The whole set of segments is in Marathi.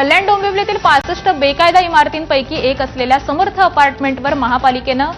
कल्याण डोंबिवलीतील पासष्ट बेकायदा इमारतींपैकी एक असलेल्या समर्थ अपार्टमेंटवर महापालिकेनं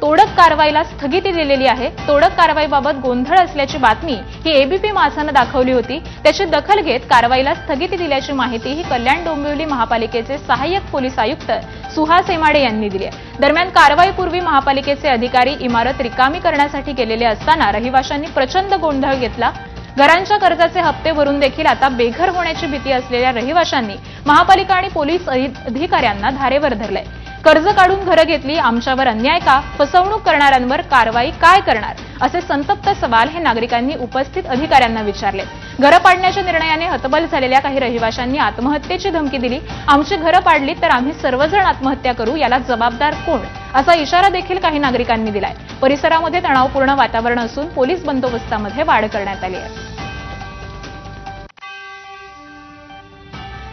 तोडक कारवाईला स्थगिती दिलेली आहे. तोडक कारवाईबाबत गोंधळ असल्याची बातमी ही एबीपी माझानं दाखवली होती. त्याची दखल घेत कारवाईला स्थगिती दिल्याची माहिती ही कल्याण डोंबिवली महापालिकेचे सहाय्यक पोलीस आयुक्त सुहास एमाडे यांनी दिली आहे. दरम्यान कारवाईपूर्वी महापालिकेचे अधिकारी इमारत रिकामी करण्यासाठी गेलेले असताना रहिवाशांनी प्रचंड गोंधळ घेतला. घरांच्या कर्जाचे हप्ते भरून देखील आता बेघर होण्याची भीती असलेल्या रहिवाशांनी महापालिका आणि पोलीस अधिकाऱ्यांना धारेवर धरलंय कर्ज काढून घरं घेतली आमच्यावर अन्याय का? फसवणूक करणाऱ्यांवर कारवाई काय करणार? असे संतप्त सवाल हे नागरिकांनी उपस्थित अधिकाऱ्यांना विचारले. घरं पाडण्याच्या निर्णयाने हतबल झालेल्या काही रहिवाशांनी आत्महत्येची धमकी दिली. आमची घरं पाडली तर आम्ही सर्वजण आत्महत्या करू याला जबाबदार कोण? असा इशारा देखील काही नागरिकांनी दिलाय. परिसरामध्ये तणावपूर्ण वातावरण असून पोलीस बंदोबस्तामध्ये वाढ करण्यात आली आहे.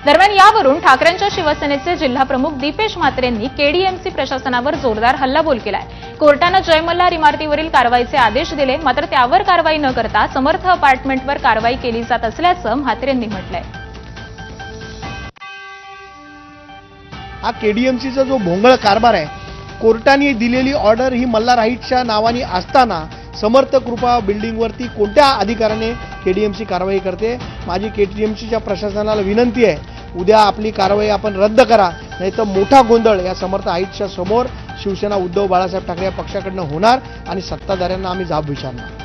दरम्यान यावरून ठाकरेंच्या शिवसेनेचे जिल्हाप्रमुख दीपेश म्हात्रेंनी केडीएमसी प्रशासनावर जोरदार हल्लाबोल केलाय. कोर्टानं जयमल्हार इमारतीवरील कारवाईचे आदेश दिले मात्र त्यावर कारवाई न करता समर्थ अपार्टमेंटवर कारवाई केली जात असल्याचं म्हात्रेंनी म्हटलंय. हा केडीएमसीचा जो भोंगळ कारभार आहे कोर्टाने दिलेली ऑर्डर ही मल्हार हाईटच्या नावाने असताना समर्थ कृपा बिल्डिंगवरती कोणत्या अधिकाऱ्याने केडीएमसी कारवाई करते? माझी केडीएमसीच्या प्रशासनाला विनंती आहे उद्या आपली कारवाई आपण रद्द करा नाही तर मोठा गोंधळ या समर्थ हाईटच्या समोर शिवसेना उद्धव बाळासाहेब ठाकरे या पक्षाकडनं होणार आणि सत्ताधाऱ्यांना आम्ही जाब विचारणार.